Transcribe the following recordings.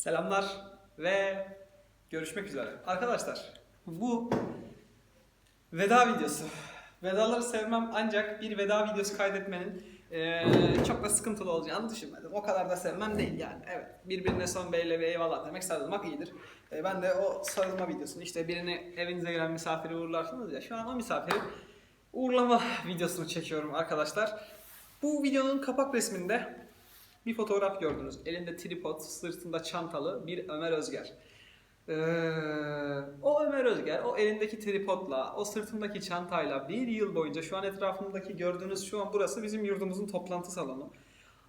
Selamlar ve görüşmek üzere. Arkadaşlar bu veda videosu. Vedaları sevmem ancak bir veda videosu kaydetmenin eee, çok da sıkıntılı olacağını düşünmedim. O kadar da sevmem değil yani. Evet birbirine son beyle ve eyvallah demek sarılmak iyidir. E, ben de o sarılma videosunu işte birini evinize gelen misafiri uğurlarsınız ya şu an o misafiri uğurlama videosunu çekiyorum arkadaşlar. Bu videonun kapak resminde bir fotoğraf gördünüz. Elinde tripod, sırtında çantalı bir Ömer Özger. Ee, o Ömer Özger, o elindeki tripodla, o sırtındaki çantayla bir yıl boyunca şu an etrafımdaki gördüğünüz şu an burası bizim yurdumuzun toplantı salonu.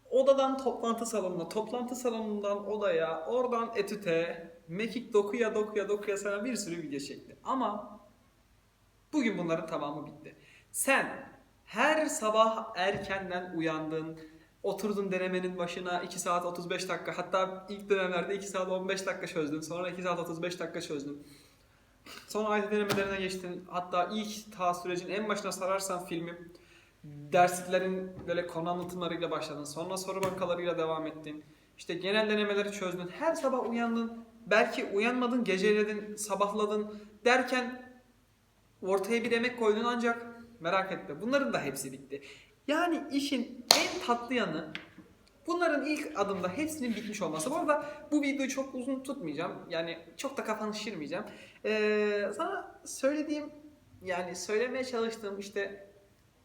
Odadan toplantı salonuna, toplantı salonundan odaya, oradan etüte, mekik dokuya dokuya dokuya sana bir sürü video çekti. Ama bugün bunların tamamı bitti. Sen her sabah erkenden uyandın, oturdun denemenin başına 2 saat 35 dakika hatta ilk dönemlerde 2 saat 15 dakika çözdün. Sonra 2 saat 35 dakika çözdün. Sonra ayrı denemelerine geçtin. Hatta ilk ta sürecin en başına sararsan filmi dersliklerin böyle konu anlatımlarıyla başladın. Sonra soru bankalarıyla devam ettin. İşte genel denemeleri çözdün. Her sabah uyandın. Belki uyanmadın, geceledin, sabahladın derken ortaya bir emek koydun ancak merak etme bunların da hepsi bitti. Yani işin en tatlı yanı bunların ilk adımda hepsinin bitmiş olması. Bu arada bu videoyu çok uzun tutmayacağım. Yani çok da kafanı şişirmeyeceğim. Ee, sana söylediğim yani söylemeye çalıştığım işte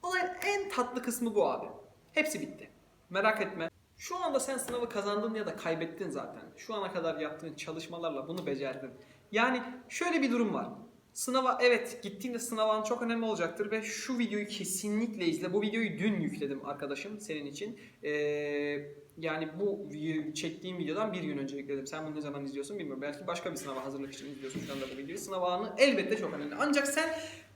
olayın en tatlı kısmı bu abi. Hepsi bitti. Merak etme. Şu anda sen sınavı kazandın ya da kaybettin zaten. Şu ana kadar yaptığın çalışmalarla bunu becerdin. Yani şöyle bir durum var. Sınava evet gittiğinde sınavın çok önemli olacaktır ve şu videoyu kesinlikle izle. Bu videoyu dün yükledim arkadaşım senin için. Ee, yani bu çektiğim videodan bir gün önce yükledim. Sen bunu ne zaman izliyorsun bilmiyorum. Belki başka bir sınava hazırlık için izliyorsun şu anda bu videoyu. Sınav anı elbette çok önemli. Ancak sen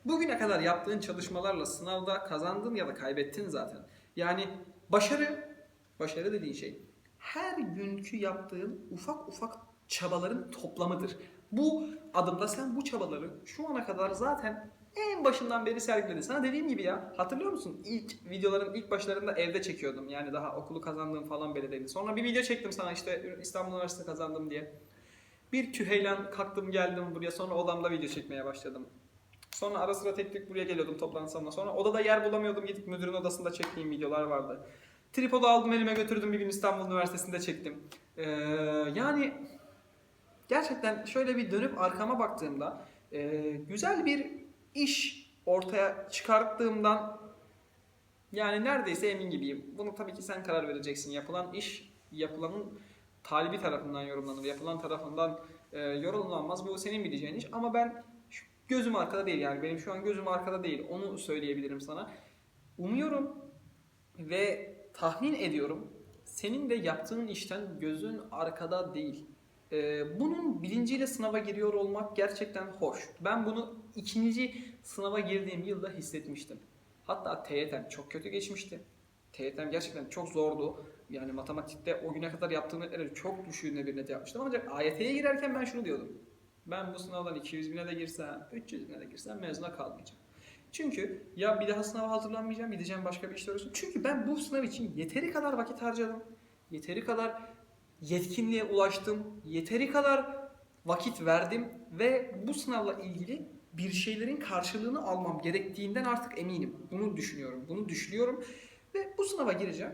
bugüne kadar yaptığın çalışmalarla sınavda kazandın ya da kaybettin zaten. Yani başarı, başarı dediğin şey her günkü yaptığın ufak ufak çabaların toplamıdır. Bu adımda sen bu çabaları şu ana kadar zaten en başından beri sergiledin. Sana dediğim gibi ya hatırlıyor musun? İlk videoların ilk başlarında evde çekiyordum. Yani daha okulu kazandığım falan belediydi. Sonra bir video çektim sana işte İstanbul Üniversitesi kazandım diye. Bir tüheylen kalktım geldim buraya sonra odamda video çekmeye başladım. Sonra ara sıra tek tek buraya geliyordum toplantı salonuna. Sonra odada yer bulamıyordum gidip müdürün odasında çektiğim videolar vardı. Tripodu aldım elime götürdüm bir gün İstanbul Üniversitesi'nde çektim. Ee, yani gerçekten şöyle bir dönüp arkama baktığımda e, güzel bir iş ortaya çıkarttığımdan yani neredeyse emin gibiyim. Bunu tabii ki sen karar vereceksin. Yapılan iş yapılanın talibi tarafından yorumlanır. Yapılan tarafından e, yorumlanmaz. Bu senin bileceğin iş. Ama ben gözüm arkada değil yani. Benim şu an gözüm arkada değil. Onu söyleyebilirim sana. Umuyorum ve tahmin ediyorum senin de yaptığın işten gözün arkada değil. Ee, bunun bilinciyle sınava giriyor olmak gerçekten hoş. Ben bunu ikinci sınava girdiğim yılda hissetmiştim. Hatta TYT'm çok kötü geçmişti. TYT'm gerçekten çok zordu. Yani matematikte o güne kadar yaptığım netleri çok düşüğüne bir net yapmıştım. Ancak AYT'ye girerken ben şunu diyordum. Ben bu sınavdan 200 bine de girsem, 300 bine de girsem mezuna kalmayacağım. Çünkü ya bir daha sınava hazırlanmayacağım, gideceğim başka bir işte uğraşacağım. Çünkü ben bu sınav için yeteri kadar vakit harcadım. Yeteri kadar yetkinliğe ulaştım. Yeteri kadar vakit verdim ve bu sınavla ilgili bir şeylerin karşılığını almam gerektiğinden artık eminim. Bunu düşünüyorum. Bunu düşünüyorum ve bu sınava gireceğim.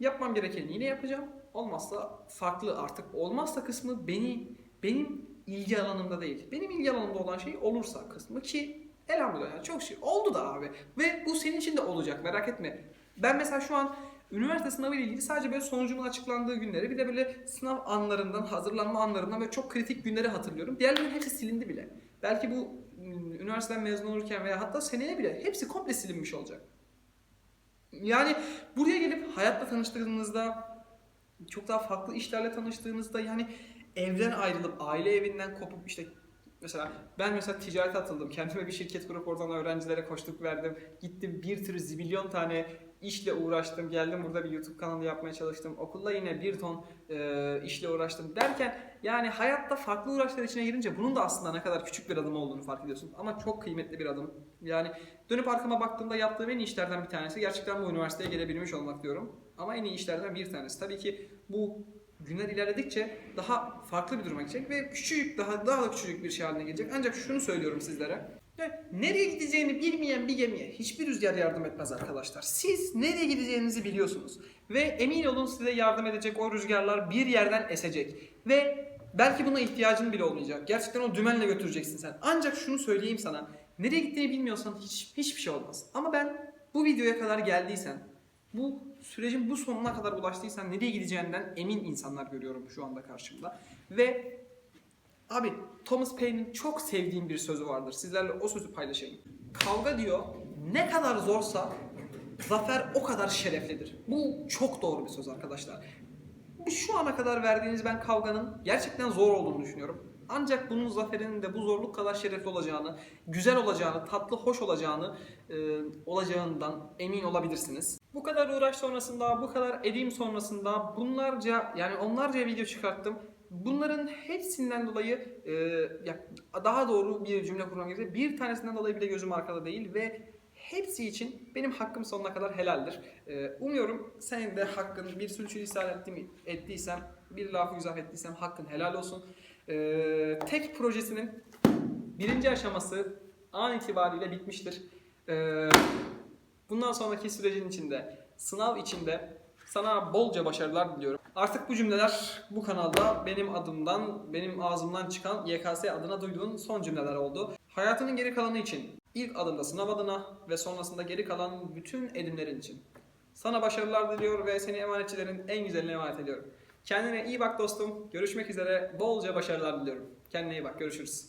Yapmam gerekeni yine yapacağım. Olmazsa farklı artık olmazsa kısmı beni benim ilgi alanımda değil. Benim ilgi alanımda olan şey olursa kısmı ki elhamdülillah çok şey oldu da abi. Ve bu senin için de olacak merak etme. Ben mesela şu an üniversite sınavı ile ilgili sadece böyle sonucumun açıklandığı günleri bir de böyle sınav anlarından, hazırlanma anlarından böyle çok kritik günleri hatırlıyorum. Diğerlerinin hepsi silindi bile. Belki bu ım, üniversiteden mezun olurken veya hatta seneye bile hepsi komple silinmiş olacak. Yani buraya gelip hayatla tanıştığınızda çok daha farklı işlerle tanıştığınızda yani evden ayrılıp aile evinden kopup işte mesela ben mesela ticarete atıldım. Kendime bir şirket kurup oradan öğrencilere koştuk verdim. Gittim bir tür zibilyon tane işle uğraştım. Geldim burada bir YouTube kanalı yapmaya çalıştım. Okulda yine bir ton e, işle uğraştım derken yani hayatta farklı uğraşlar içine girince bunun da aslında ne kadar küçük bir adım olduğunu fark ediyorsun. Ama çok kıymetli bir adım. Yani dönüp arkama baktığımda yaptığım en iyi işlerden bir tanesi gerçekten bu üniversiteye gelebilmiş olmak diyorum. Ama en iyi işlerden bir tanesi. Tabii ki bu günler ilerledikçe daha farklı bir duruma gidecek ve küçücük daha daha da küçücük bir şey haline gelecek. Ancak şunu söylüyorum sizlere. Ya, nereye gideceğini bilmeyen bir gemiye hiçbir rüzgar yardım etmez arkadaşlar. Siz nereye gideceğinizi biliyorsunuz. Ve emin olun size yardım edecek o rüzgarlar bir yerden esecek. Ve belki buna ihtiyacın bile olmayacak. Gerçekten o dümenle götüreceksin sen. Ancak şunu söyleyeyim sana. Nereye gittiğini bilmiyorsan hiç, hiçbir şey olmaz. Ama ben bu videoya kadar geldiysen, bu sürecin bu sonuna kadar ulaştıysan nereye gideceğinden emin insanlar görüyorum şu anda karşımda. Ve abi Thomas Paine'in çok sevdiğim bir sözü vardır. Sizlerle o sözü paylaşayım. Kavga diyor ne kadar zorsa zafer o kadar şereflidir. Bu çok doğru bir söz arkadaşlar. Şu ana kadar verdiğiniz ben kavganın gerçekten zor olduğunu düşünüyorum. Ancak bunun zaferinin de bu zorluk kadar şerefli olacağını, güzel olacağını, tatlı, hoş olacağını, e, olacağından emin olabilirsiniz. Bu kadar uğraş sonrasında, bu kadar edim sonrasında bunlarca yani onlarca video çıkarttım. Bunların hepsinden dolayı e, ya daha doğru bir cümle kurmam gerekirse bir tanesinden dolayı bile gözüm arkada değil ve hepsi için benim hakkım sonuna kadar helaldir. E, umuyorum senin de hakkın bir sürçülisan ettim, ettiysem, bir lafı güzel ettiysem hakkın helal olsun. E, tek projesinin birinci aşaması an itibariyle bitmiştir. E, bundan sonraki sürecin içinde, sınav içinde sana bolca başarılar diliyorum. Artık bu cümleler bu kanalda benim adımdan, benim ağzımdan çıkan YKS adına duyduğun son cümleler oldu. Hayatının geri kalanı için, ilk adımda sınav adına ve sonrasında geri kalan bütün edimlerin için. Sana başarılar diliyor ve seni emanetçilerin en güzeline emanet ediyorum. Kendine iyi bak dostum. Görüşmek üzere. Bolca başarılar diliyorum. Kendine iyi bak. Görüşürüz.